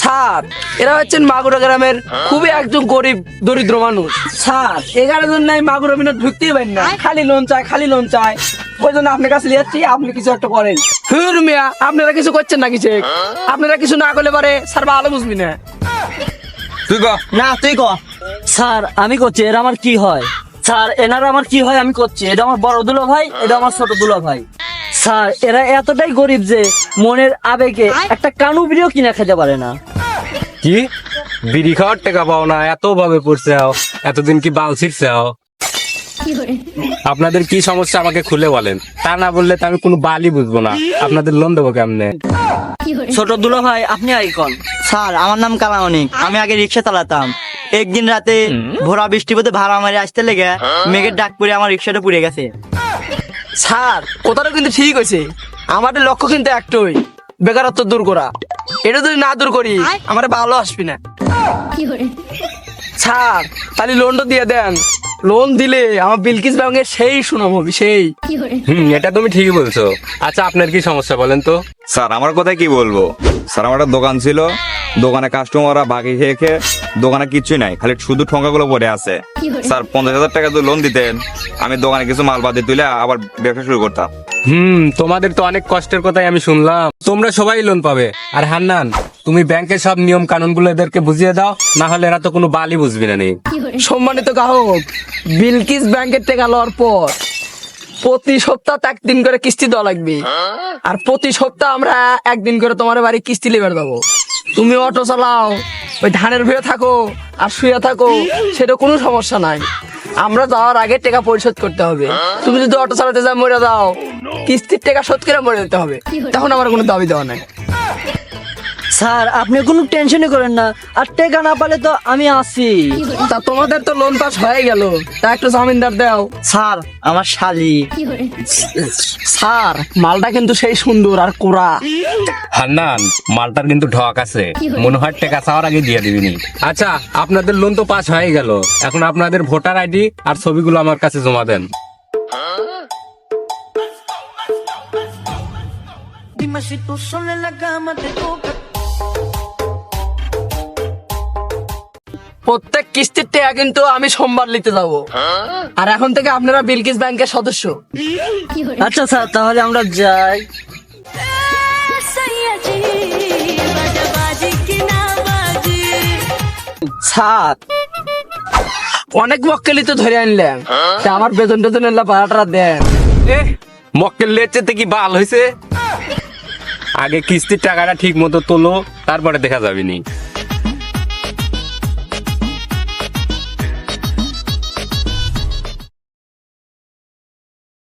Sir এরা হচ্ছেন মাগুরা গ্রামের খুবই একজন গরিব দরিদ্র মানুষ। স্যার এগারো জন নাই মাগুরা মিনার ঢুকতেই পারেন না। খালি লোন চায় খালি লোন চায়। ওই জন্য আপনার কাছে লিয়াচ্ছি আপনি কিছু একটা করেন। হুর মিয়া আপনারা কিছু করছেন না কিছু আপনারা কিছু না করলে পারে স্যার ভালো বুঝবি না। তুই ক। না তুই ক। স্যার আমি করছি এরা আমার কি হয়? স্যার এনারা আমার কি হয় আমি করছি? এটা আমার বড় দুলো ভাই এটা আমার ছোট দুলো ভাই। স্যার এরা এতটাই গরিব যে মনের আবেগে একটা কানু বিড়িও কিনে খেতে পারে না। কি? বিড়ি খাওয়ার টাকা পাও না এত ভাবে পড়ছে এতদিন কি বাল ছিটছে আপনাদের কি সমস্যা আমাকে খুলে বলেন। তা না বললে তো আমি কোনো বালই বুঝব না। আপনাদের লোন দেবো কেমনে? ছোট দুলো ভাই আপনি আইকন। স্যার আমার নাম কালামণি। আমি আগে রিক্সা চালাতাম। একদিন রাতে ভোরা বৃষ্টি পথে ভাড়া মারি আসতে লেগে মেঘের ডাক পরে আমার রিক্সাটা পুড়ে গেছে। স্যার কথাটা কিন্তু ঠিক হয়েছে আমাদের লক্ষ্য কিন্তু একটাই বেকারত্ব দূর করা। এটা যদি না দূর করি আমার ভালো আসবি না। ছাড় তাহলে লোনটা দিয়ে দেন। লোন দিলে আমার বিলকিস ব্যাংকের সেই সুনাম হবে সেই। হুম এটা তুমি ঠিকই বলছো। আচ্ছা আপনার কি সমস্যা বলেন তো? স্যার আমার কথা কি বলব? স্যার আমার একটা দোকান ছিল। দোকানে কাস্টমাররা বাকি খেয়ে খেয়ে দোকানে কিছুই নাই খালি শুধু ঠোঙ্গাগুলো পড়ে আছে। স্যার পঞ্চাশ হাজার টাকা যদি লোন দিতেন আমি দোকানে কিছু মাল বাদে তুলে আবার ব্যবসা শুরু করতাম। হুম তোমাদের তো অনেক কষ্টের কথাই আমি শুনলাম। তোমরা সবাই লোন পাবে। আর হান্নান তুমি ব্যাংকের সব নিয়ম কানুনগুলো এদেরকে বুঝিয়ে দাও না হলে এরা তো কোনো বালি বুঝবি না নেই। সম্মানিত গ্রাহক বিলকিস ব্যাংকের টাকা লওয়ার পর প্রতি সপ্তাহ একদিন করে কিস্তি দেওয়া লাগবে। আর প্রতি সপ্তাহ আমরা একদিন করে তোমার বাড়ি কিস্তি লেবার দেবো। তুমি অটো চালাও ওই ধানের ভুয়ে থাকো আর শুয়ে থাকো সেটা কোনো সমস্যা নাই। আমরা যাওয়ার আগে টাকা পরিশোধ করতে হবে। তুমি যদি অটো চালাতে যা মরে দাও কিস্তির টাকা শোধ করে মরে যেতে হবে। তখন আমার কোনো দাবি দেওয়া নাই। স্যার আপনি কোনো টেনশনই করেন না। আর টেকা না পালে তো আমি আছি। তা তোমাদের তো লোন পাস হয়ে গেল। তা একটু জামিনদার দাও। স্যার আমার শালি। স্যার মালটা কিন্তু সেই সুন্দর আর কোরা হান্নান মালটার কিন্তু ঢক আছে। মনে হয় টাকা চাওয়ার আগে দিয়ে দিবিনি আচ্ছা আপনাদের লোন তো পাস হয়ে গেল। এখন আপনাদের ভোটার আইডি আর ছবিগুলো আমার কাছে জমা দেন। প্রত্যেক কিস্তির টাকা কিন্তু আমি সোমবার নিতে যাব। আর এখন থেকে আপনারা বিলকিস ব্যাংকের সদস্য। আচ্ছা স্যার তাহলে আমরা যাই। সাত অনেক মক্কেলি তো ধরে আনলাম। তা আমার বেতন টেতন এলা ভাড়াটা দেন। এ মক্কেল লেচেতে কি বাল হয়েছে আগে কিস্তির টাকাটা ঠিক মতো তোলো তারপরে দেখা যাবে নি